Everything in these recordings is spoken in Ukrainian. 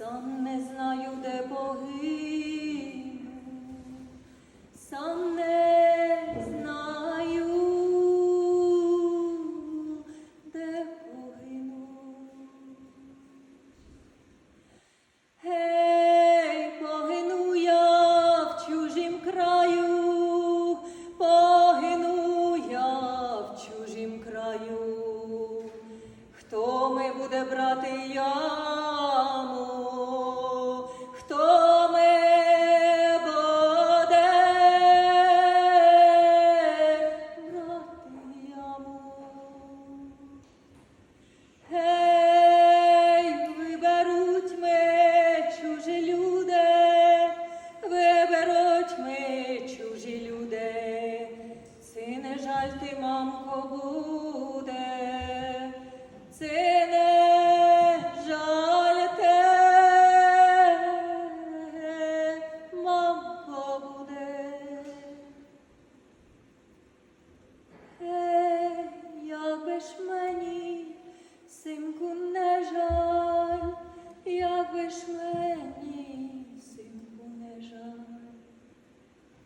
сам не знаю, де погину, сам не знаю, де погину. Гей, погину я в чужім краю, погину я в чужім краю. Хто ми буде брати я?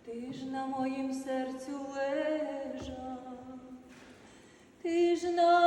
Ти ж на моїм серцю лежав, ти ж на